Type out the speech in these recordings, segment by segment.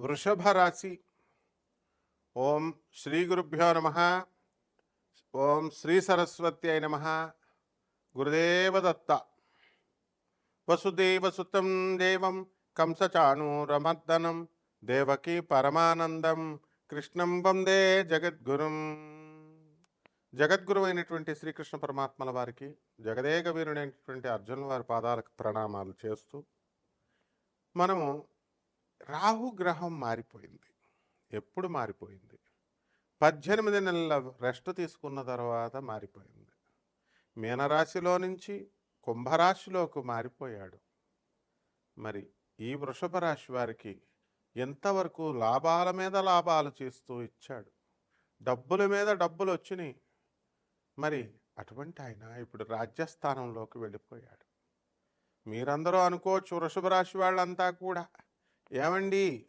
వృషభ రాశి ఓం శ్రీ గురుభ్యో నమ. ఓం శ్రీ సరస్వతి అయి నమ. గురుదేవదత్త వసుదేవసుతం దేవం కంసచాణూరమర్దనం. దేవకీ పరమానందం. కృష్ణం వందే జగద్గురుం. జగద్గురు అయినటువంటి శ్రీకృష్ణ పరమాత్మల వారికి జగదేక వీరుడైనటువంటి అర్జునుల వారి పాదాలకు ప్రణామాలు చేస్తూ మనము రాహుగ్రహం మారిపోయింది. ఎప్పుడు మారిపోయింది? పద్దెనిమిది నెలల రెస్ట్ తీసుకున్న తర్వాత మారిపోయింది. మీనరాశిలో నుంచి కుంభరాశిలోకి మారిపోయాడు. మరి ఈ వృషభ రాశి వారికి ఎంతవరకు లాభాల మీద లాభాలు చేస్తూ ఇచ్చాడు? డబ్బుల మీద డబ్బులు వచ్చినాయి. మరి అటువంటి ఆయన ఇప్పుడు రాజ్యస్థానంలోకి వెళ్ళిపోయాడు. మీరందరూ అనుకోవచ్చు వృషభ రాశి వాళ్ళంతా కూడా ఏమండి?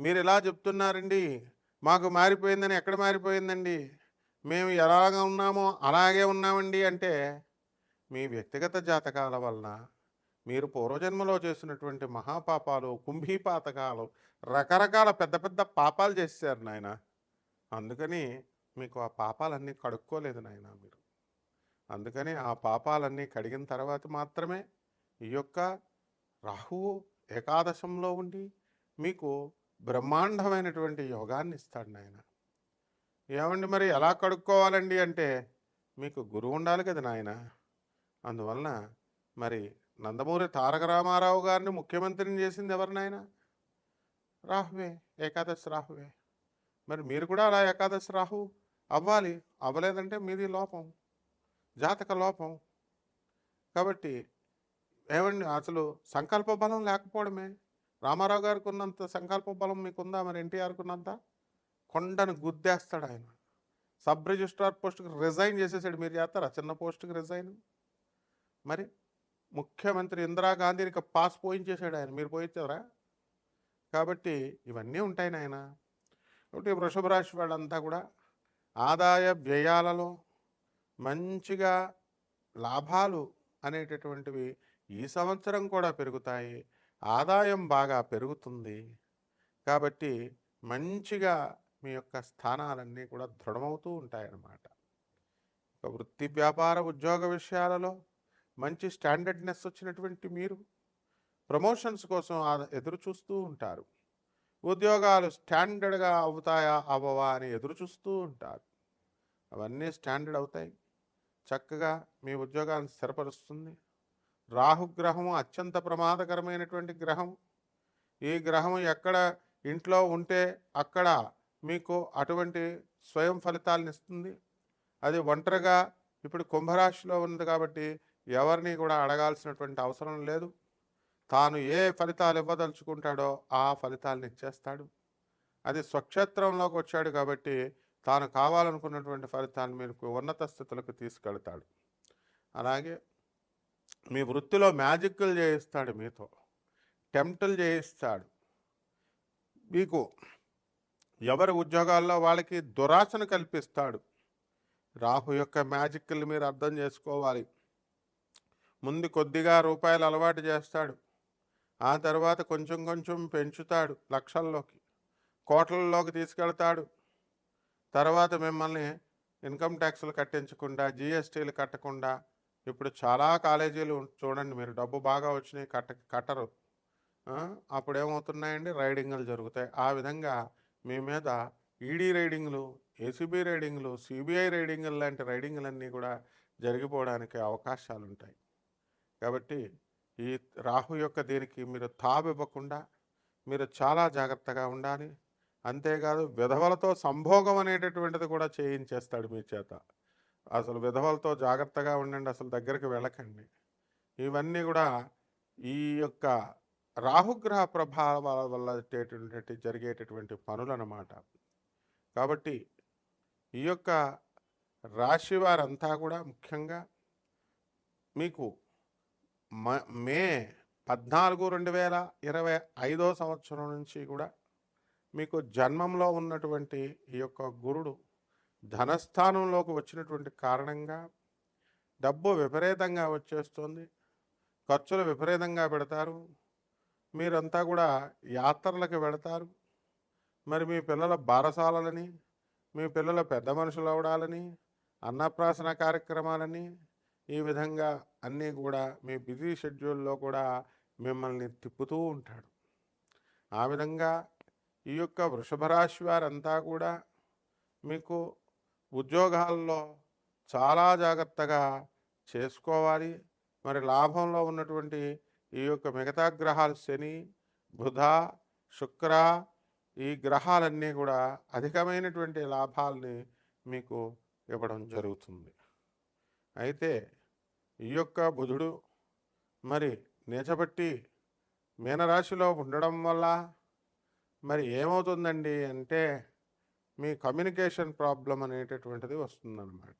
మీరు ఇలా చెప్తున్నారండి? మాకు మారిపోయిందని ఎక్కడ మారిపోయిందండి? మేము ఎలాగ ఉన్నామో అలాగే ఉన్నామండి అంటే మీ వ్యక్తిగత జాతకాల వలన మీరు పూర్వజన్మలో చేసినటువంటి మహాపాపాలు కుంభీపాతకాలు రకరకాల పెద్ద పెద్ద పాపాలు చేశారు నాయన. అందుకని మీకు ఆ పాపాలన్నీ కడుక్కోలేదు నాయన మీరు. అందుకని ఆ పాపాలన్నీ కడిగిన తర్వాత మాత్రమే ఈ యొక్క రాహువు ఏకాదశంలో ఉండి మీకు బ్రహ్మాండమైనటువంటి యోగాన్ని ఇస్తాడు నాయన. ఏమండి మరి ఎలా కడుక్కోవాలండి అంటే మీకు గురువు ఉండాలి కదా నాయన. అందువలన మరి నందమూరి తారక రామారావు గారిని ముఖ్యమంత్రిని చేసింది ఎవరు రాహువే ఏకాదశి రాహువే. మరి మీరు కూడా అలా ఏకాదశి రాహు అవ్వాలి. అవ్వలేదంటే మీది లోపం జాతక లోపం. కాబట్టి ఏమండి అసలు సంకల్ప బలం లేకపోవడమే. రామారావు గారికి ఉన్నంత సంకల్ప బలం మీకుందా? మరి ఎన్టీఆర్కి ఉన్నంత కొండను గుద్దేస్తాడు ఆయన సబ్ రిజిస్ట్రార్ పోస్ట్కి రిజైన్ చేసేసాడు. మీరు చేస్తారా? చిన్న పోస్టుకి రిజైన్? మరి ముఖ్యమంత్రి ఇందిరాగాంధీని ఇక పాస్ పోయించేశాడు ఆయన మీరు పోయించారా కాబట్టి ఇవన్నీ ఉంటాయి నాయన. కాబట్టి వృషభ రాశి వాళ్ళంతా కూడా ఆదాయ వ్యయాలలో మంచిగా లాభాలు అనేటటువంటివి ఈ సంవత్సరం కూడా పెరుగుతాయి. ఆదాయం బాగా పెరుగుతుంది. కాబట్టి మంచిగా మీ యొక్క స్థానాలన్నీ కూడా దృఢమవుతూ ఉంటాయన్నమాట. ఒక వృత్తి వ్యాపార ఉద్యోగ విషయాలలో మంచి స్టాండర్డ్నెస్ వచ్చినటువంటి మీరు ప్రమోషన్స్ కోసం ఎదురు చూస్తూ ఉంటారు. ఉద్యోగాలు స్టాండర్డ్గా అవుతాయా అవ్వవా అని ఎదురు చూస్తూ ఉంటారు. అవన్నీ స్టాండర్డ్ అవుతాయి. చక్కగా మీ ఉద్యోగాన్ని స్థిరపరుస్తుంది. రాహుగ్రహము అత్యంత ప్రమాదకరమైనటువంటి గ్రహం. ఈ గ్రహం ఎక్కడ ఇంట్లో ఉంటే అక్కడ మీకు అటువంటి స్వయం ఫలితాలను ఇస్తుంది. అది ఒంటరిగా ఇప్పుడు కుంభరాశిలో ఉంది కాబట్టి ఎవరిని కూడా అడగాల్సినటువంటి అవసరం లేదు. తాను ఏ ఫలితాలు ఇవ్వదలుచుకుంటాడో ఆ ఫలితాలను ఇచ్చేస్తాడు. అది స్వక్షేత్రంలోకి వచ్చాడు కాబట్టి తాను కావాలనుకున్నటువంటి ఫలితాన్ని మీకు ఉన్నత స్థితులకు తీసుకెళ్తాడు. అలాగే మీ వృత్తిలో మ్యాజిక్లు చేయిస్తాడు మీతో. టెంప్టులు చేయిస్తాడు. మీకు ఎవరి ఉద్యోగాల్లో వాళ్ళకి దురాశను కల్పిస్తాడు. రాహు యొక్క మ్యాజిక్లు మీరు అర్థం చేసుకోవాలి. ముందు కొద్దిగా రూపాయలు అలవాటు చేస్తాడు. ఆ తర్వాత కొంచెం కొంచెం పెంచుతాడు లక్షల్లోకి. కోట్లలోకి తీసుకెళ్తాడు. తర్వాత మిమ్మల్ని ఇన్కమ్ ట్యాక్స్లు కట్టించకుండా జిఎస్టీలు కట్టకుండా ఇప్పుడు చాలా కాలేజీలు చూడండి మీరు డబ్బు బాగా వచ్చినాయి కట్ట కట్టరు. అప్పుడు ఏమవుతున్నాయండి రైడింగ్లు జరుగుతాయి. ఆ విధంగా మీ మీద ఈడీ రైడింగ్లు ఏసీబీ రైడింగ్లు సిబిఐ రైడింగ్లు లాంటి రైడింగ్లన్నీ కూడా జరిగిపోవడానికి అవకాశాలు ఉంటాయి కాబట్టి ఈ రాహు యొక్క దీనికి మీరు తావివ్వకుండా మీరు చాలా జాగ్రత్తగా ఉండాలి. అంతేకాదు విధవలతో సంభోగం అనేటటువంటిది కూడా చేయించేస్తాడు మీ చేత. అసలు విధవలతో జాగ్రత్తగా ఉండండి అసలు దగ్గరికి వెళ్ళకండి. ఇవన్నీ కూడా ఈ యొక్క రాహుగ్రహ ప్రభావాల వల్ల జరిగేటటువంటి పనులు అన్నమాట కాబట్టి ఈ యొక్క రాశి వారంతా కూడా ముఖ్యంగా మీకు మ- మే పద్నాలుగు రెండు వేల ఇరవై ఐదో సంవత్సరం నుంచి కూడా మీకు జన్మంలో ఉన్నటువంటి ఈ యొక్క గురుడు ధనస్థానంలోకి వచ్చినటువంటి కారణంగా డబ్బు విపరీతంగా వచ్చేస్తుంది. ఖర్చులు విపరీతంగా పెడతారు. మీరంతా కూడా యాత్రలకు వెళతారు. మరి మీ పిల్లల బారసాలని మీ పిల్లల పెద్ద మనుషులు అవడాలని అన్నప్రాసన కార్యక్రమాలని ఈ విధంగా అన్నీ కూడా మీ బిజీ షెడ్యూల్లో కూడా మిమ్మల్ని తిప్పుతూ ఉంటాడు. ఆ విధంగా ఈ యొక్క వృషభ రాశి వారంతా కూడా మీకు ఉద్యోగాల్లో చాలా జాగ్రత్తగా చేసుకోవాలి. మరి లాభంలో ఉన్నటువంటి ఈ యొక్క మిగతా గ్రహాలు శని బుధ శుక్ర ఈ గ్రహాలన్నీ కూడా అధికమైనటువంటి లాభాలని మీకు ఇవ్వడం జరుగుతుంది. అయితే ఈ యొక్క బుధుడు మరి నేచబట్టి మీనరాశిలో ఉండడం వల్ల మరి ఏమవుతుందండి అంటే మీ కమ్యూనికేషన్ ప్రాబ్లం అనేటటువంటిది వస్తుందన్నమాట.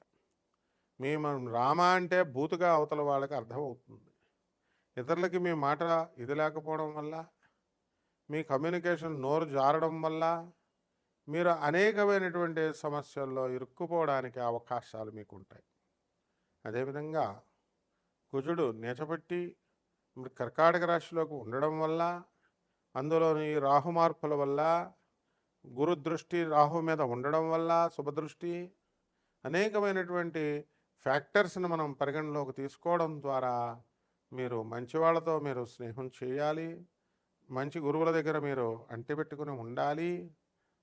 మీ మనం రామ అంటే బూతుగా అవతల వాళ్ళకి అర్థమవుతుంది. ఇతరులకి మీ మాట ఇది లేకపోవడం వల్ల మీ కమ్యూనికేషన్ నోరు జారడం వల్ల మీరు అనేకమైనటువంటి సమస్యల్లో ఇరుక్కుపోవడానికి అవకాశాలు మీకు ఉంటాయి అదేవిధంగా కుజుడు నీచబట్టి కర్కాటక రాశిలోకి ఉండడం వల్ల అందులోని రాహు మార్పుల వల్ల గురుదృష్టి రాహు మీద ఉండడం వల్ల శుభదృష్టి అనేకమైనటువంటి ఫ్యాక్టర్స్ని మనం పరిగణలోకి తీసుకోవడం ద్వారా మీరు మంచి వాళ్ళతో మీరు స్నేహం చేయాలి మంచి గురువుల దగ్గర మీరు అంటిపెట్టుకుని ఉండాలి.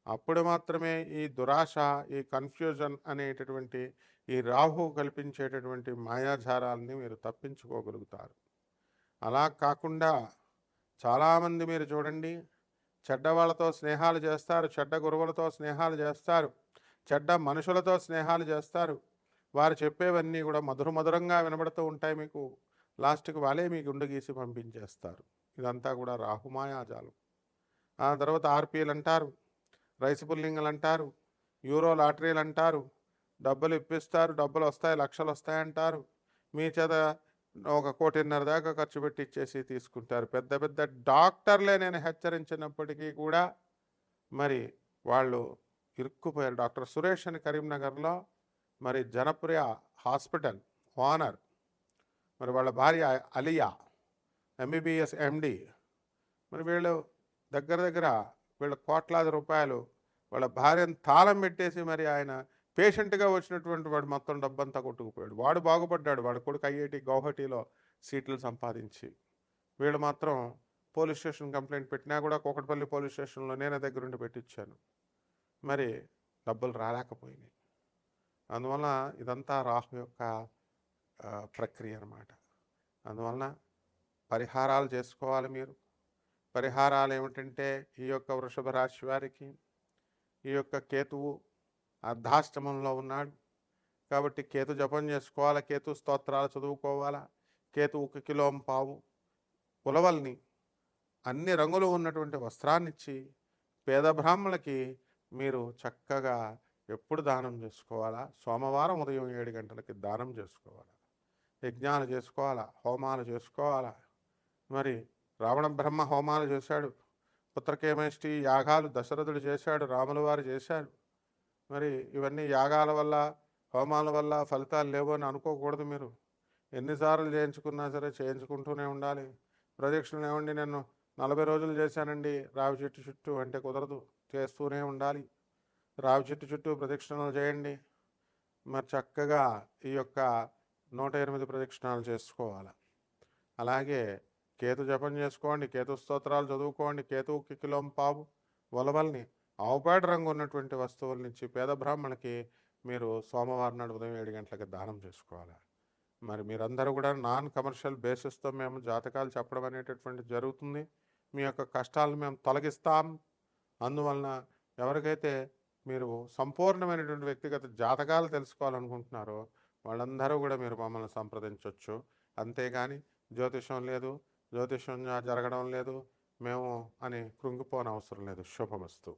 అప్పుడు మాత్రమే ఈ దురాశ ఈ కన్ఫ్యూజన్ అనేటటువంటి ఈ రాహు కల్పించేటటువంటి మాయాజారాలని మీరు తప్పించుకోగలుగుతారు. అలా కాకుండా చాలామంది మీరు చూడండి చెడ్డ వాళ్ళతో స్నేహాలు చేస్తారు చెడ్డ గురువులతో స్నేహాలు చేస్తారు చెడ్డ మనుషులతో స్నేహాలు చేస్తారు. వారు చెప్పేవన్నీ కూడా మధుర మధురంగా వినబడుతూ ఉంటాయి మీకు. లాస్ట్కి వాళ్ళే మీకు గుండె గీసి పంపించేస్తారు. ఇదంతా కూడా రాహుమాయాజాలం ఆ తర్వాత ఆర్పీలు అంటారు రైస్ పుల్లింగ్లు అంటారు యూరో లాటరీలు అంటారు డబ్బులు ఇప్పిస్తారు డబ్బులు వస్తాయి లక్షలు వస్తాయంటారు మీ చేత ఒక కోటిన్నర దాకా ఖర్చు పెట్టి ఇచ్చేసి తీసుకుంటారు. పెద్ద పెద్ద డాక్టర్లే నేను హెచ్చరించినప్పటికీ కూడా మరి వాళ్ళు ఇరుక్కుపోయారు. డాక్టర్ సురేష్ అని కరీంనగర్లో మరి జనప్రియ హాస్పిటల్ ఓనర్ మరి వాళ్ళ భార్య అలియా ఎంబీబీఎస్ ఎండి మరి వీళ్ళు దగ్గర దగ్గర వీళ్ళ కోట్లాది రూపాయలు వాళ్ళ భార్యను తాళం పెట్టేసి మరి ఆయన పేషెంట్గా వచ్చినటువంటి వాడు మొత్తం డబ్బంతా కొట్టుకుపోయాడు. వాడు బాగుపడ్డాడు. వాడు కొడుకు ఐఐటి గౌహటీలో సీట్లు సంపాదించి. వీడు మాత్రం పోలీస్ స్టేషన్ కంప్లైంట్ పెట్టినా కూడా కోకటపల్లి పోలీస్ స్టేషన్లో నేనే దగ్గరుండి పెట్టించాను మరి డబ్బులు రాలేకపోయినాయి. అందువల్ల ఇదంతా రాహు యొక్క ప్రక్రియ అన్నమాట. అందువలన పరిహారాలు చేసుకోవాలి మీరు. పరిహారాలు ఏమిటంటే ఈ యొక్క వృషభ రాశి వారికి ఈ యొక్క కేతువు అర్ధాష్టమంలో ఉన్నాడు. కాబట్టి కేతు జపం చేసుకోవాలా? కేతు స్తోత్రాలు చదువుకోవాలా? కేతువుకి కిలోం పావు ఉలవల్ని అన్ని రంగులు ఉన్నటువంటి వస్త్రాన్నిచ్చి పేద బ్రాహ్మణులకి మీరు చక్కగా ఎప్పుడు దానం చేసుకోవాలా? సోమవారం ఉదయం ఏడు గంటలకి దానం చేసుకోవాలా? యజ్ఞాలు చేసుకోవాలా? హోమాలు చేసుకోవాలా? మరి రావణ బ్రహ్మ హోమాలు చేశాడు. పుత్రకేమేష్టి? యాగాలు దశరథుడు చేశాడు. రాములవారు చేశారు. చేశాడు మరి ఇవన్నీ యాగాల వల్ల హోమాల వల్ల ఫలితాలు లేవు అని అనుకోకూడదు మీరు. ఎన్నిసార్లు చేయించుకున్నా సరే చేయించుకుంటూనే ఉండాలి. ప్రదక్షిణలు ఏమండి నేను నలభై రోజులు చేశానండి. రావి చెట్టు చుట్టూ అంటే కుదరదు. చేస్తూనే ఉండాలి. రావి చెట్టు చుట్టూ ప్రదక్షిణలు చేయండి. మరి చక్కగా ఈ యొక్క నూట ఎనిమిది ప్రదక్షిణాలు చేసుకోవాలి. అలాగే కేతు జపం చేసుకోండి. కేతు స్తోత్రాలు చదువుకోండి. కేతువుకి కిలోం పావు వలవల్ని ఆవుపేడ రంగు ఉన్నటువంటి వస్తువుల నుంచి పేద బ్రాహ్మణకి మీరు సోమవారం నాడు ఉదయం ఏడు గంటలకి దానం చేసుకోవాలి? మరి మీరందరూ కూడా నాన్ కమర్షియల్ బేసిస్తో మేము జాతకాలు చెప్పడం అనేటటువంటి జరుగుతుంది. మీ యొక్క కష్టాలను మేము తొలగిస్తాం. అందువలన ఎవరికైతే మీరు సంపూర్ణమైనటువంటి వ్యక్తిగత జాతకాలు తెలుసుకోవాలనుకుంటున్నారో వాళ్ళందరూ కూడా మీరు మమ్మల్ని సంప్రదించవచ్చు అంతేగాని జ్యోతిషం లేదు జ్యోతిషం జరగడం లేదు మేము అని కృంగిపోనవసరం లేదు. శుభమస్తు.